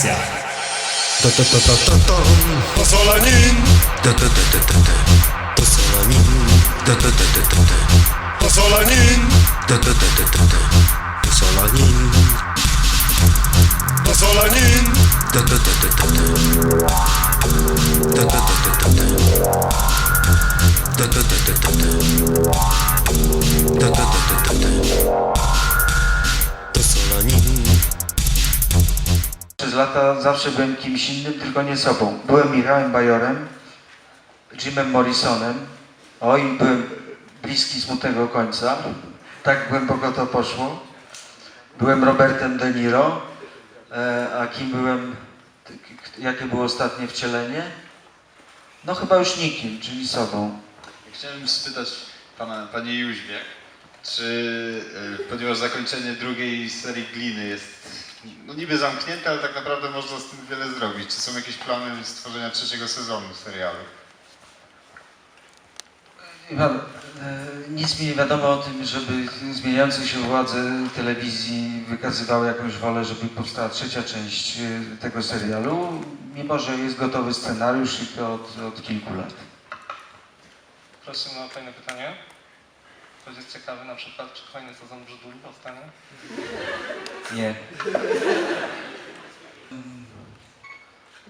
Akcja. Pozolanin. Pozolanin. Pozolanin. Pozolanin. Pozolanin. Pozolanin. Zawsze byłem kimś innym, tylko nie sobą. Byłem Michałem Bajorem, Jimem Morrisonem, oj, byłem bliski smutnego końca. Tak głęboko to poszło. Byłem Robertem De Niro, e, a kim byłem, jakie było ostatnie wcielenie? No chyba już nikim, czyli sobą. Chciałem spytać pana, panie Jóźwiak, czy y, ponieważ zakończenie drugiej serii Gliny jest no niby zamknięte, ale tak naprawdę można z tym wiele zrobić. Czy są jakieś plany stworzenia trzeciego sezonu serialu? E, nic mi nie wiadomo o tym, żeby zmieniające się władze telewizji wykazywały jakąś wolę, żeby powstała trzecia część e, tego serialu, mimo że jest gotowy scenariusz i to od, od kilku lat. Prosimy o kolejne pytanie. Ktoś jest ciekawy na przykład, czy kolejny sezon Brzyduli powstanie? Nie.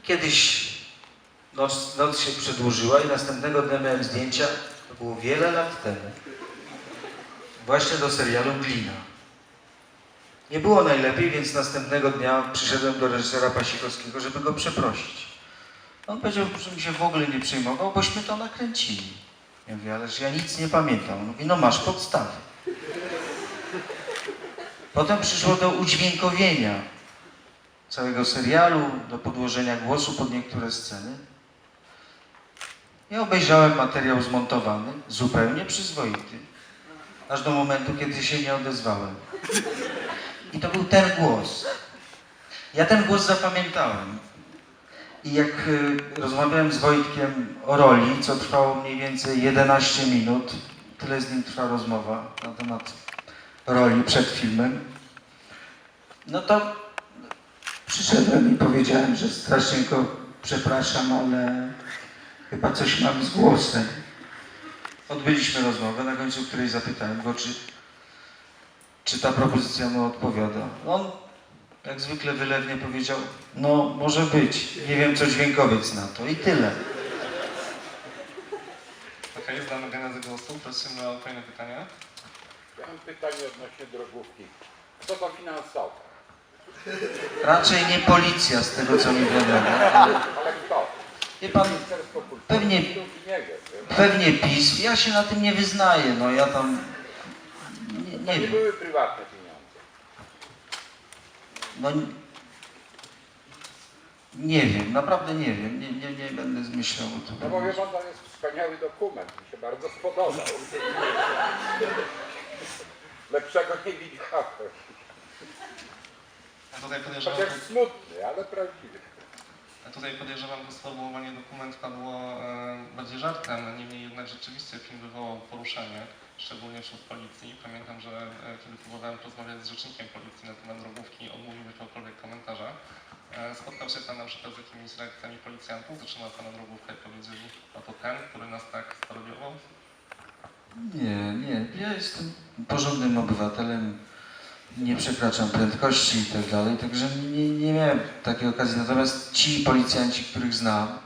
Kiedyś noc, noc się przedłużyła i następnego dnia miałem zdjęcia, to było wiele lat temu, właśnie do serialu Glina. Nie było najlepiej, więc następnego dnia przyszedłem do reżysera Pasikowskiego, żeby go przeprosić. On powiedział, że mi się w ogóle nie przejmował, bośmy to nakręcili. Ja mówię, ależ ja nic nie pamiętam. On mówi, no masz podstawy. Potem przyszło do udźwiękowienia całego serialu, do podłożenia głosu pod niektóre sceny. Ja obejrzałem materiał zmontowany, zupełnie przyzwoity, aż do momentu, kiedy się nie odezwałem. I to był ten głos. Ja ten głos zapamiętałem. I jak y, rozmawiałem z Wojtkiem o roli, co trwało mniej więcej 11 minut, tyle z nim trwa rozmowa na temat roli przed filmem, no to przyszedłem i powiedziałem, że strasznie go przepraszam, ale chyba coś mam z głosem. Odbyliśmy rozmowę, na końcu której zapytałem go, czy, czy ta propozycja mu odpowiada. On jak zwykle wylewnie powiedział, no może być, nie wiem co dźwiękowiec na to i tyle. Okej, znamy genezę głosu. Prosimy o kolejne pytanie. Ja mam pytanie odnośnie drogówki. Kto to finansował? Raczej nie policja z tego co mi wiadomo. ale- Ale kto? Wie pan? Pewnie- pewnie PiS, ja się na tym nie wyznaję, no ja tam nie, nie nie wiem. były prywatne. No, nie wiem, naprawdę nie wiem, nie, nie, nie będę zmyślał o tym. No bo wie pan, to jest wspaniały dokument. Mi się bardzo spodobał. Lepszego nie widziałem. Ja tutaj podejrzewam, Chociaż smutny, ale prawdziwy. ja tutaj podejrzewam, że sformułowanie dokumentka było e, bardziej żartem, niemniej jednak rzeczywiście film wywołał poruszenie, szczególnie wśród policji. Pamiętam, że e, kiedy próbowałem porozmawiać z rzecznikiem policji na temat drogówki, odmówił jakiegokolwiek komentarza. E, spotkał się Pan na przykład z jakimiś reakcjami policjantów, zatrzymał Pana drogówkę i powiedzieli, a to ten, który nas tak sparodiował? Nie, nie, ja jestem porządnym obywatelem, nie przekraczam prędkości i tak dalej, także nie, nie miałem takiej okazji. Natomiast ci policjanci, których znam,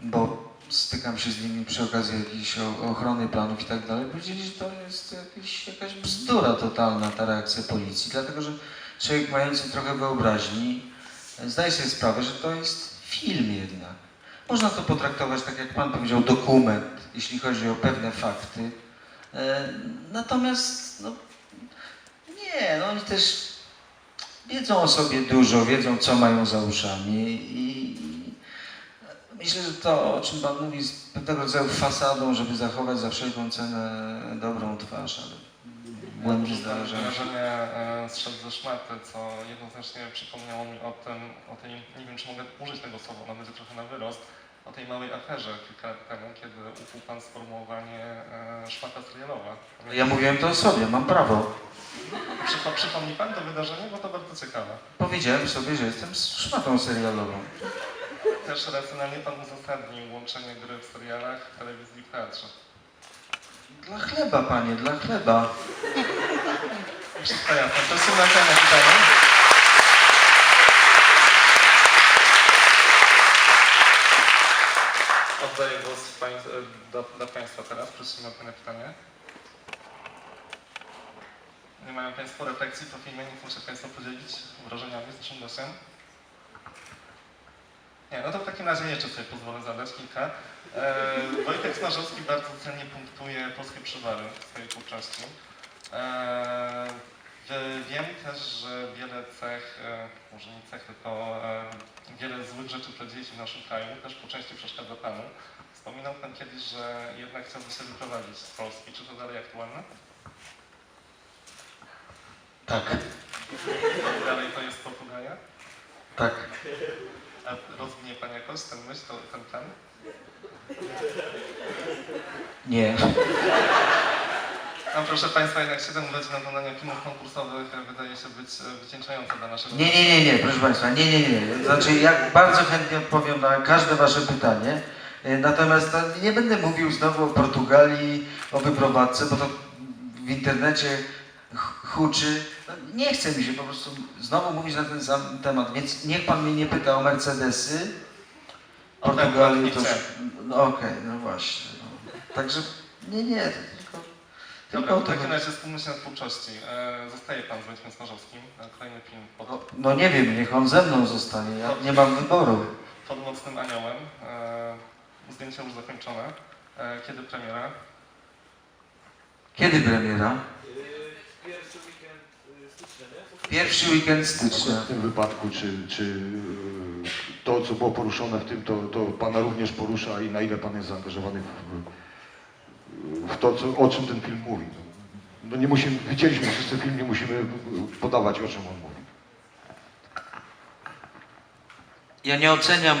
bo stykam się z nimi przy okazji jakiejś ochrony planów i tak dalej, powiedzieli, że to jest jakiś, jakaś bzdura totalna ta reakcja policji, dlatego że człowiek mający trochę wyobraźni e, zdaje sobie sprawę, że to jest film jednak. Można to potraktować, tak jak Pan powiedział, dokument, jeśli chodzi o pewne fakty. E, Natomiast, no, nie, no oni też wiedzą o sobie dużo, wiedzą, co mają za uszami i myślę, że to, o czym Pan mówi, jest pewnego rodzaju fasadą, żeby zachować za wszelką cenę dobrą twarz, ale błędy zdarzają. Wrażenie e, strzedł ze szmaty, co jednoznacznie przypomniało mi o tym, o tej, nie wiem czy mogę użyć tego słowa, ona będzie trochę na wyrost, o tej małej aferze kilka lat temu, kiedy ukuł Pan sformułowanie e, szmata serialowa. Ja mówiłem to o sobie, mam prawo. Przypo, przypomni Pan to wydarzenie, bo to bardzo ciekawe. Powiedziałem sobie, że jestem szmatą serialową. Też racjonalnie Pan uzasadnił łączenie gry w serialach, telewizji i w teatrze. Dla chleba, panie, dla chleba. Wszystko jasne. Prosimy na kolejne pytanie. Oddaję głos pań, do, do Państwa teraz. Prosimy o kolejne pytanie. Nie mają Państwo refleksji po filmie, nie chcą się Państwo podzielić wrażeniami z naszym? Nie, no to w takim razie jeszcze sobie pozwolę zadać kilka. E, Wojtek Smarzowski bardzo cennie punktuje polskie przywary w swojej twórczości. E, wiem też, że wiele cech, e, może nie cech, tylko e, wiele złych rzeczy, które dzieje się w naszym kraju, też po części przeszkadza Panu. Wspominał Pan kiedyś, że jednak chciałby się wyprowadzić z Polski. Czy to dalej aktualne? Tak, Dalej to jest Portugalia? tak. Rozwinie Pan jakoś ten myśl, ten plan? Nie. A proszę Państwa, jednak 7 godzin oglądania filmów konkursowych e, wydaje się być e, wycieńczające dla naszego... Nie, nie, nie, nie, proszę Państwa, nie, nie, nie. Znaczy, ja bardzo chętnie odpowiem na każde Wasze pytanie. E, Natomiast to nie będę mówił znowu o Portugalii, o wyprowadzce, bo to w internecie huczy. No, Nie chce mi się po prostu znowu mówić na ten sam temat, więc niech Pan mnie nie pyta o Mercedesy. Portugalii to... chcę. No okej, no właśnie. No. Także nie, nie, to tylko... Dobra, tylko w takim razie skupmy się na twórczości. E, zostaje Pan z Wojtkiem Smarzowskim. E, kolejny film pod, No, no nie wiem, niech on ze mną zostanie, ja nie mam wyboru. pod Mocnym Aniołem. E, zdjęcia już zakończone. E, kiedy premiera? Kiedy premiera? Pierwszy weekend stycznia. w tym wypadku, czy, czy y, to, co było poruszone w tym, to, to Pana również porusza i na ile Pan jest zaangażowany w, w to, co, o czym ten film mówi. No nie musimy, widzieliśmy wszyscy film, nie musimy podawać, o czym on mówi. Ja nie oceniam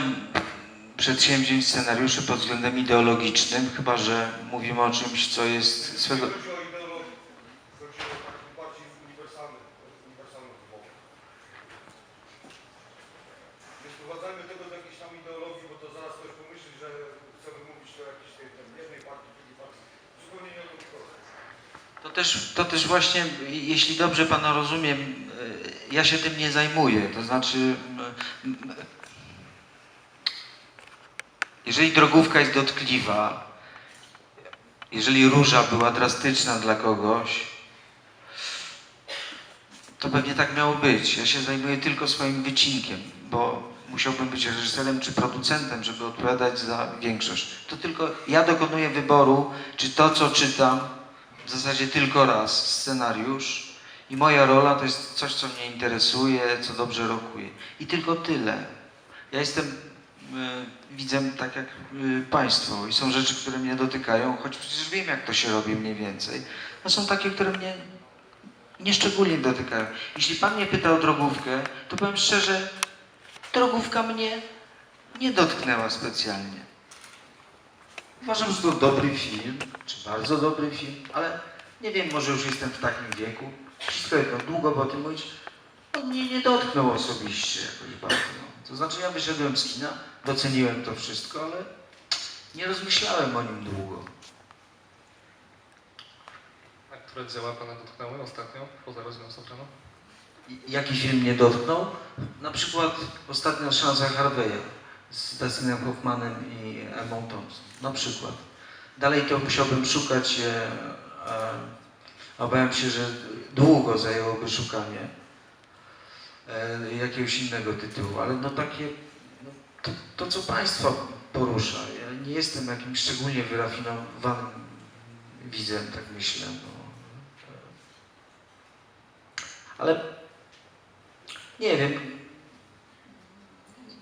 przedsięwzięć scenariuszy pod względem ideologicznym, chyba że mówimy o czymś, co jest swego. Chodzi o ideologię. Chodzi o taki bardziej uniwersalny, uniwersalny wymóg. Nie sprowadzajmy tego do jakiejś tam ideologii, bo to zaraz ktoś pomyśli, że chcemy mówić o jakiejś tej, tej jednej partii, drugiej partii. Zupełnie nie o to mi chodzi. To też, to też właśnie, jeśli dobrze Pana rozumiem, y, ja się tym nie zajmuję. To znaczy, y, jeżeli drogówka jest dotkliwa, jeżeli róża była drastyczna dla kogoś, to pewnie tak miało być. Ja się zajmuję tylko swoim wycinkiem, bo musiałbym być reżyserem czy producentem, żeby odpowiadać za większość. To tylko ja dokonuję wyboru, czy to, co czytam, w zasadzie tylko raz scenariusz i moja rola to jest coś, co mnie interesuje, co dobrze rokuje. I tylko tyle. Ja jestem y, tak jak y, Państwo i są rzeczy, które mnie dotykają, choć przecież wiem, jak to się robi mniej więcej. A są takie, które mnie nieszczególnie dotykają. Jeśli Pan mnie pyta o drogówkę, to powiem szczerze, drogówka mnie nie dotknęła specjalnie. Uważam, że to dobry film, czy bardzo dobry film, ale nie wiem, może już jestem w takim wieku. Wszystko jedno, długo by o tym mówić. On mnie nie dotknął osobiście jakoś bardzo. No. To znaczy ja wyszedłem z kina, doceniłem to wszystko, ale nie rozmyślałem o nim długo. A które dzieła Pana dotknęły ostatnio, poza Rodziną Soprano? Jaki film mnie dotknął? Na przykład Ostatnia szansa Harveya z Dustinem Hoffmanem i Emma Thompson. Na przykład. Dalej to musiałbym szukać, e, e, obawiam się, że długo zajęłoby szukanie e, jakiegoś innego tytułu, ale no takie, no, to, to co Państwa porusza. Ja nie jestem jakimś szczególnie wyrafinowanym widzem, tak myślę. No. Ale nie wiem,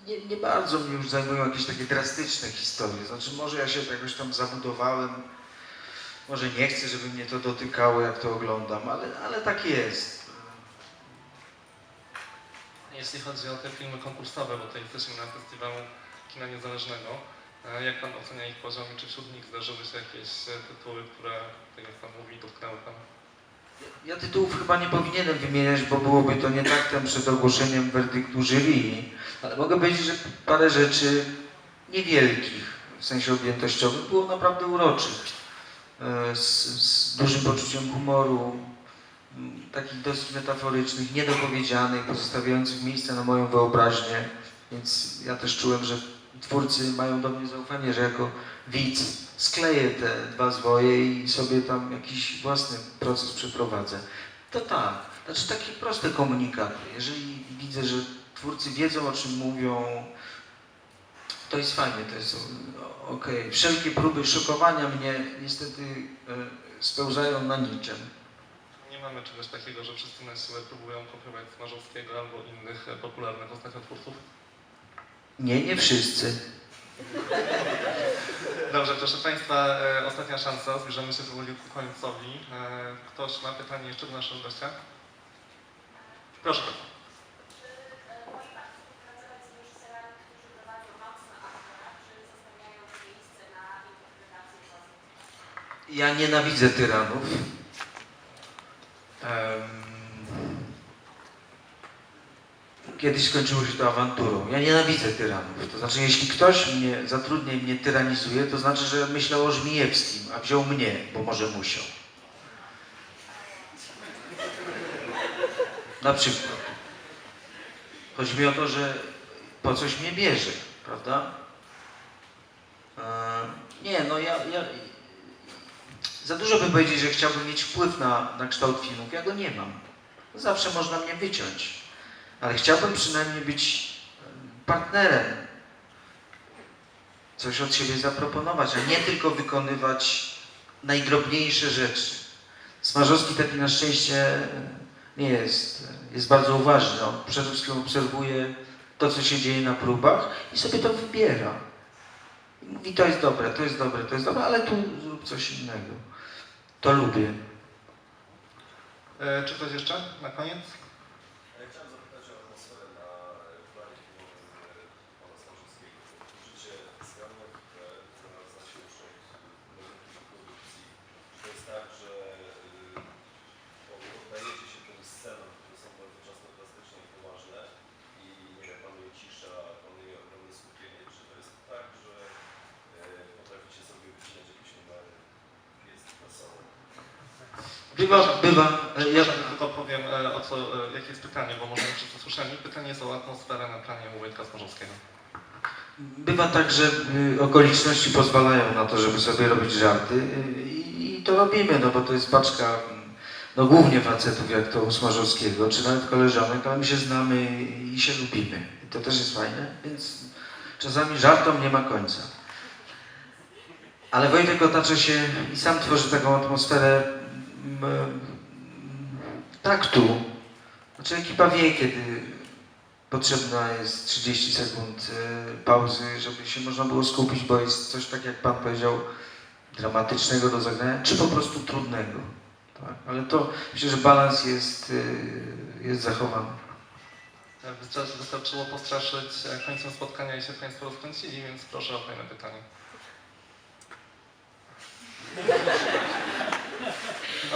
nie, nie bardzo mnie już zajmują jakieś takie drastyczne historie. Znaczy, może ja się jakoś tam zabudowałem, może nie chcę, żeby mnie to dotykało, jak to oglądam, ale, ale tak jest. Jeśli chodzi o te filmy konkursowe, bo tutaj jesteśmy na festiwalu kina niezależnego, Jak Pan ocenia ich poziom i czy wśród nich zdarzyły się jakieś e, tytuły, które, tak jak Pan mówi, dotknęły Pan? Ja tytułów chyba nie powinienem wymieniać, bo byłoby to nie taktem przed ogłoszeniem werdyktu jury, ale mogę powiedzieć, że parę rzeczy niewielkich w sensie objętościowym było naprawdę uroczych. E, Z, z dużym poczuciem humoru, takich dosyć metaforycznych, niedopowiedzianych, pozostawiających miejsce na moją wyobraźnię. Więc ja też czułem, że twórcy mają do mnie zaufanie, że jako widz skleję te dwa zwoje i sobie tam jakiś własny proces przeprowadzę. To tak, znaczy takie proste komunikaty. Jeżeli widzę, że twórcy wiedzą o czym mówią, to jest fajnie, to jest o- okej. Wszelkie próby szokowania mnie niestety e, spełzają na niczym. Nie mamy czegoś takiego, że wszyscy na siłę próbują kopiować Smarzowskiego albo innych e, popularnych ostatnio twórców. Nie, nie wszyscy. Dobrze, proszę Państwa, e, ostatnia szansa, zbliżamy się powoli ku końcowi. E, Ktoś ma pytanie jeszcze do naszego gościa? Proszę bardzo. Moi Państwo pracować z reżyserami, którzy prowadzą mocno aktora, czy zostawiają miejsce na interpretację własnych Ja nienawidzę tyranów. Em, Kiedyś skończyło się to awanturą. Ja nienawidzę tyranów. To znaczy, jeśli ktoś mnie zatrudnia i mnie tyranizuje, to znaczy, że myślał o Żmijewskim, a wziął mnie, bo może musiał. Na przykład. Chodzi mi o to, że po coś mnie bierze, prawda? E, nie, no ja, ja, za dużo by powiedzieć, że chciałbym mieć wpływ na, na kształt filmów. Ja go nie mam. Zawsze można mnie wyciąć. Ale chciałbym przynajmniej być em, partnerem. Coś od siebie zaproponować, a nie tylko wykonywać najdrobniejsze rzeczy. Smarzowski taki na szczęście nie jest. Jest bardzo uważny. On przede wszystkim obserwuje to, co się dzieje na próbach i sobie to wybiera. I mówi, to jest dobre, to jest dobre, to jest dobre, ale tu zrób coś innego. To lubię. E, Czy ktoś jeszcze na koniec? Chciałem zapytać o atmosferę na planie filmowym pana Smarzowskiego. Użycie skanów, które znalazła się już od nowych produkcji. Czy to jest tak, że y, oddajecie się tym scenom, które są bardzo często plastyczne i poważne i nie wiem, panuje cisza, panuje ogromne skupienie. Czy to jest tak, że y, potraficie sobie wycinać jakieś numery? Jest wesoło. Bywa, bywa. e, Ja, Ja tylko powiem, e, o co, e, jakie jest pytanie, bo może nie wszyscy słyszeli. Pytanie jest o atmosferę na planie u Wojtka Smarzowskiego. bywa tak, że y, okoliczności pozwalają na to, żeby sobie robić żarty y, i, to robimy, no bo to jest paczka, no głównie facetów, jak to u Smarzowskiego, czy nawet koleżanek, ale my się znamy i się lubimy. To też jest fajne, więc czasami żartom nie ma końca. Ale Wojtek otacza się i sam tworzy taką atmosferę taktu. Znaczy ekipa wie, kiedy potrzebna jest 30 sekund e, pauzy, żeby się można było skupić, bo jest coś tak jak Pan powiedział, dramatycznego do zagrania, czy po prostu trudnego. Tak? Ale to myślę, że balans jest, e, jest zachowany. Wystarczy- Wystarczyło postraszyć e, końcem spotkania i się Państwo rozkręcili, więc proszę o kolejne pytanie.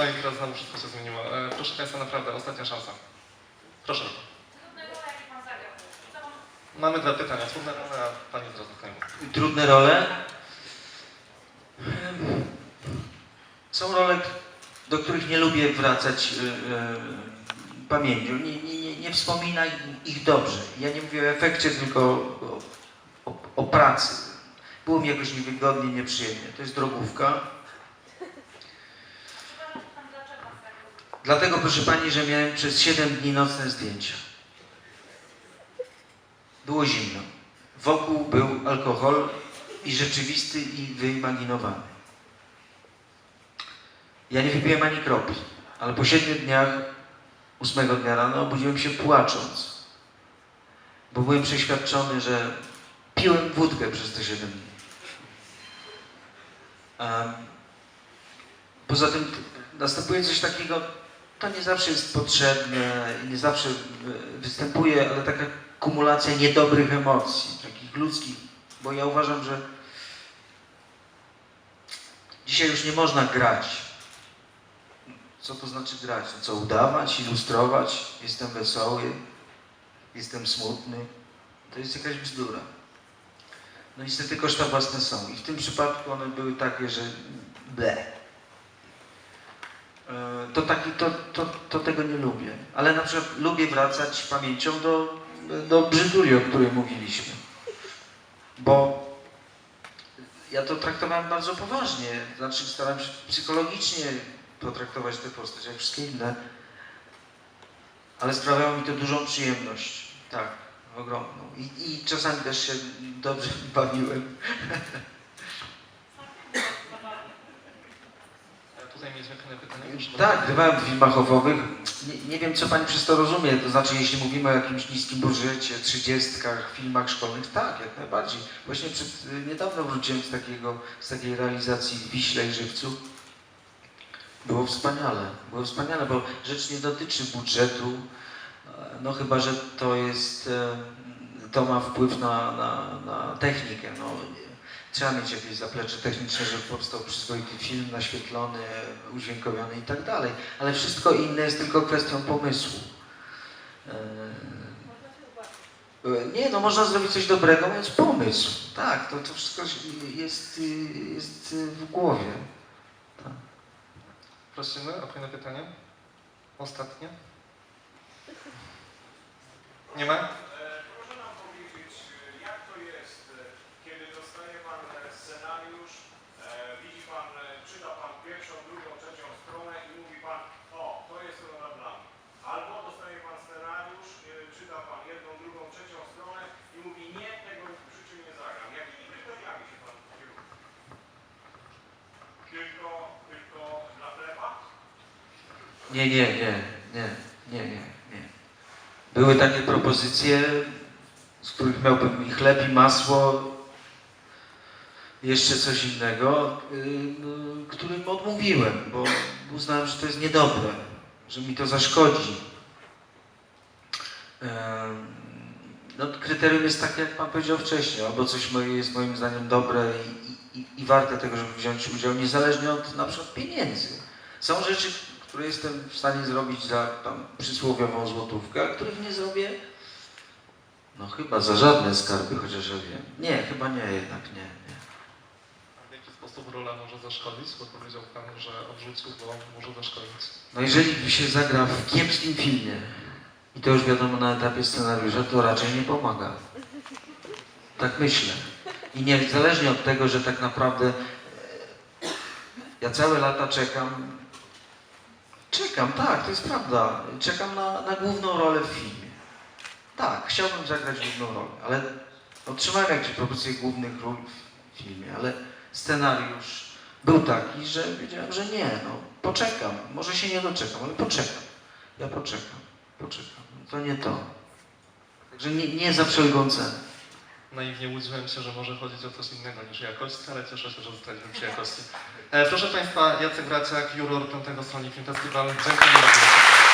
Teraz wszystko się zmieniło. E, Proszę Państwa, naprawdę, ostatnia szansa. Proszę. Mamy dwa pytania. Trudne role, a Pani głos. Trudne role. Są role, do których nie lubię wracać e, e, pamięcią. Nie, nie, nie, wspominaj ich dobrze. Ja nie mówię o efekcie, tylko o, o, o pracy. Było mi jakoś niewygodnie, nieprzyjemnie. To jest drogówka. Przepraszam Pan, dlaczego zagrał? Dlatego, proszę Pani, że miałem przez 7 dni nocne zdjęcia. Było zimno. Wokół był alkohol i rzeczywisty, i wyimaginowany. Ja nie wypiłem ani kropli, ale po 7 dniach, ósmego dnia rano, obudziłem się płacząc, bo byłem przeświadczony, że piłem wódkę przez te 7 dni. Em, Poza tym następuje coś takiego, to nie zawsze jest potrzebne i nie zawsze wy- występuje, ale taka kumulacja niedobrych emocji, takich ludzkich, bo ja uważam, że Dzisiaj już nie można grać. Co to znaczy grać? No co, udawać, ilustrować? Jestem wesoły, jestem smutny. To jest jakaś bzdura. No niestety koszta własne są. I w tym przypadku one były takie, że ble. E, To, taki, to, to, to tego nie lubię. Ale na przykład lubię wracać pamięcią do, do brzyduli, o której mówiliśmy. Bo ja to traktowałem bardzo poważnie. Znaczy staram się psychologicznie potraktować tę postać, jak wszystkie inne. Ale sprawiało mi to dużą przyjemność. Tak, ogromną. I, i czasami też się dobrze bawiłem. Tutaj Tak, grywałem w filmach owowych. Nie, nie wiem, co Pani przez to rozumie. To znaczy, jeśli mówimy o jakimś niskim budżecie, trzydziestkach, filmach szkolnych, tak, jak najbardziej. Właśnie przed, y, niedawno wróciłem z, takiego, z takiej realizacji w Wiśle i Żywcu. Było wspaniale. Było wspaniale, bo rzecz nie dotyczy budżetu, e, no chyba, że to jest, e, to ma wpływ na, na, na technikę. No, Trzeba mieć jakieś zaplecze techniczne, żeby powstał przyzwoity film, naświetlony, udźwiękowiony i tak dalej. Ale wszystko inne jest tylko kwestią pomysłu. E, Nie, no można zrobić coś dobrego, mając pomysł. Tak, to, to wszystko jest, jest w głowie. Prosimy o kolejne pytanie. Ostatnie. Nie ma? Proszę nam powiedzieć, jak to jest, kiedy dostaje Pan scenariusz, widzi Pan, czyta Pan pierwszą, drugą, trzecią stronę i mówi Pan, o, to jest rola dla mnie. Albo dostaje Pan scenariusz, czyta Pan jedną, drugą, trzecią stronę i mówi, nie, tego w życiu nie zagram. Jakimi kryteriami się Pan kieruje? Tylko, tylko dla chleba? Nie, nie, nie, nie, nie, nie, nie. Były takie propozycje, z których miałbym i chleb, i masło, jeszcze coś innego, yy, którym odmówiłem, bo uznałem, że to jest niedobre, że mi to zaszkodzi. Em, No, kryterium jest takie, jak Pan powiedział wcześniej, albo coś moje jest moim zdaniem dobre i, i, i warte tego, żeby wziąć udział, niezależnie od na przykład pieniędzy. Są rzeczy, które jestem w stanie zrobić za tam przysłowiową złotówkę, a których nie zrobię, no chyba za żadne skarby, chociaż ja wiem. Nie, chyba nie, jednak nie. nie. W jaki sposób rola może zaszkodzić? Bo powiedział Pan, że odrzucił, bo może zaszkodzić. No jeżeli się zagra w kiepskim filmie i to już wiadomo na etapie scenariusza, to raczej nie pomaga. Tak myślę. I niezależnie od tego, że tak naprawdę e, ja całe lata czekam, czekam, tak, to jest prawda, czekam na, na główną rolę w filmie. Tak, chciałbym zagrać główną rolę, ale otrzymałem jakieś propozycje głównych ról w filmie, ale scenariusz był taki, że wiedziałem, że nie, no poczekam, może się nie doczekam, ale poczekam. Ja poczekam, poczekam. To nie to. Także nie, nie za wszelką cenę. Naiwnie łudziłem się, że może chodzić o coś innego niż jakość, ale cieszę się, że zostaliśmy przy jakości. E, proszę Państwa, Jacek Braciak, juror 5 Sony Film Festival. Dziękuję bardzo.